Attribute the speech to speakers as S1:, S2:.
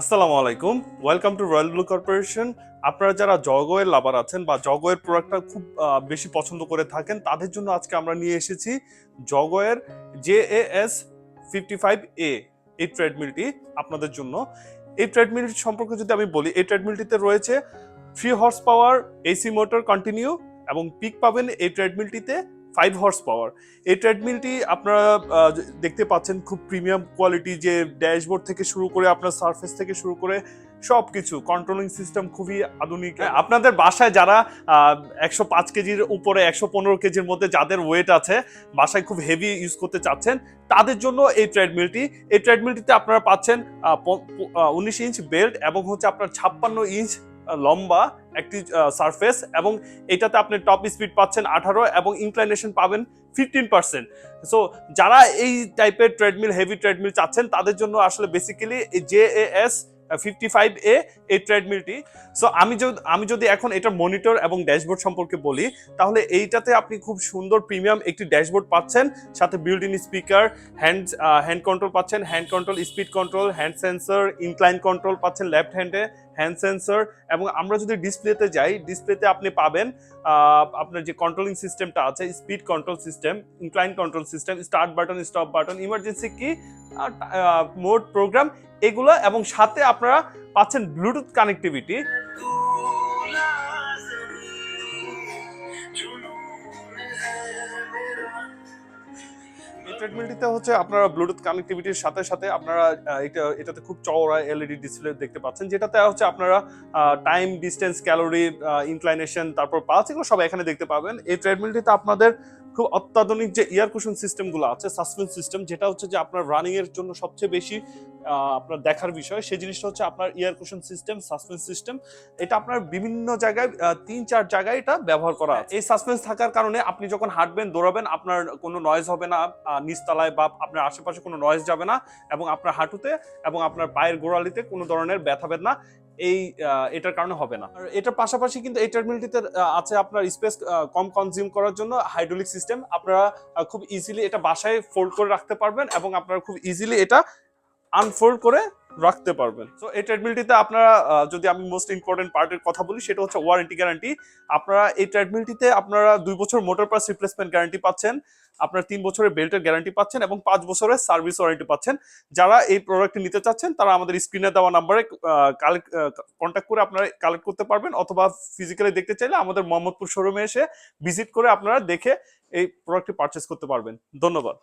S1: আসসালামু আলাইকুম। Welcome to royal blue corporation আপনারা যারা জগয়ের লাভার আছেন বা জগয়ের প্রোডাক্টটা খুব বেশি পছন্দ করে থাকেন, তাদের জন্য আজকে আমরা নিয়ে এসেছি জগয়ের J A S fifty five A এই ট্রেডমিলটি আপনাদের জন্য। এই ট্রেডমিল সম্পর্কে যদি আমি বলি, এই ট্রেডমিলটিতে রয়েছে three horse power AC motor continue এবং পিক পাবেন এই ট্রেডমিলটিতে ফাইভ হর্স পাওয়ার এই ট্রেডমিলটি আপনারা দেখতে পাচ্ছেন খুব প্রিমিয়াম কোয়ালিটি যে ড্যাশবোর্ড থেকে শুরু করে আপনার সারফেস থেকে শুরু করে সব কিছু কন্ট্রোলিং সিস্টেম খুবই আধুনিক। আপনাদের বাসায় যারা একশো পাঁচ কেজির উপরে একশো পনেরো কেজির মধ্যে যাদের ওয়েট আছে, বাসায় খুব হেভি ইউজ করতে চাচ্ছেন, তাদের জন্য এই ট্রেডমিলটি এই ট্রেডমিলটিতে আপনারা পাচ্ছেন উনিশ ইঞ্চ বেল্ট এবং হচ্ছে আপনার ছাপ্পান্ন ইঞ্চ লম্বা একটি সারফেস এবং এটাতে আপনি টপ স্পিড পাচ্ছেন আঠারো এবং ইনক্লাইনেশন পাবেন ফিফটিন পার্সেন্ট সো যারা এই টাইপের ট্রেডমিল হেভি ট্রেডমিল চাচ্ছেন, তাদের জন্য আসলে basically J A S fifty five A এই ট্রেডমিলটি সো আমি যদি আমি যদি এখন এটা মনিটর এবং ড্যাশবোর্ড সম্পর্কে বলি, তাহলে এইটাতে আপনি খুব সুন্দর প্রিমিয়াম একটি ড্যাশবোর্ড পাচ্ছেন, সাথে build in speaker hand hand control পাচ্ছেন hand control speed control hand sensor incline control পাচ্ছেন লেফট হ্যান্ডে হ্যান্ড সেন্সর এবং আমরা যদি ডিসপ্লেতে যাই ডিসপ্লেতে আপনি পাবেন আপনার যে কন্ট্রোলিং সিস্টেমটা আছে speed control system incline control system start button stop button emergency key mode program এগুলো এবং সাথে আপনারা পাচ্ছেন ব্লুটুথ কানেক্টিভিটি ট্রেডমিলটিতে হচ্ছে আপনারা ব্লুটুথ কানেক্টিভিটির সাথে সাথে আপনারা এটা এটাতে খুব চওড়া এলইডি ডিসপ্লে দেখতে পাচ্ছেন যেটাতে হচ্ছে আপনারা টাইম ডিস্টেন্স ক্যালোরি ইনক্লাইনেশন তারপর পালস এগুলো সব এখানে দেখতে পাবেন এই ট্রেডমিলটিতে আপনাদের খুব অত্যাধুনিক যে এয়ার কুশন সিস্টেমগুলো আছে সাসপেন্স সিস্টেম যেটা হচ্ছে যে আপনার রানিং এর জন্য সবচেয়ে বেশি আপনার দেখার বিষয় সেই জিনিসটা হচ্ছে আপনার air cushion system suspense system এটা আপনার বিভিন্ন জায়গায় তিন চার জায়গায় এটা ব্যবহার করা আছে। এই সাসপেন্স থাকার কারণে আপনি যখন হাঁটবেন দৌড়াবেন আপনার কোনো নয়েজ হবে না নিচতলায় বা আপনার আশেপাশে কোনো নয়েজ যাবে না এবং আপনার হাঁটুতে এবং আপনার পায়ের গোড়ালিতে কোনো ধরনের ব্যথা বেদনা এই এটার কারণে হবে না। এটার পাশাপাশি কিন্তু এই টার্মিনালটিতে আছে আপনার স্পেস কম কনজিউম করার জন্য হাইড্রোলিক সিস্টেম আপনারা খুব ইজিলি এটা বাসায় ফোল্ড করে রাখতে পারবেন এবং আপনারা খুব ইজিলি এটা আনফোল্ড করে রাখতে পারবেন। তো এই ট্রেডমিলটিতে আপনারা যদি আমি মোস্ট ইম্পর্টেন্ট পার্টের কথা বলি, সেটা হচ্ছে ওয়ারেন্টি গ্যারান্টি আপনারা এই ট্রেডমিলটিতে আপনারা দুই বছর মোটর পাস রিপ্লেসমেন্ট গ্যারান্টি পাচ্ছেন, আপনার তিন বছরের বেল্টের গ্যারান্টি পাচ্ছেন এবং পাঁচ বছরের সার্ভিস ওয়ারেন্টি পাচ্ছেন। যারা এই প্রোডাক্টটি নিতে চাচ্ছেন, তারা আমাদের স্ক্রিনে দেওয়া নাম্বারে কালেক্ট কন্ট্যাক্ট করে আপনারা কালেক্ট করতে পারবেন অথবা ফিজিক্যালি দেখতে চাইলে আমাদের মোহাম্মদপুর শোরুমে এসে ভিজিট করে আপনারা দেখে এই প্রোডাক্টটি পারচেস করতে পারবেন। ধন্যবাদ।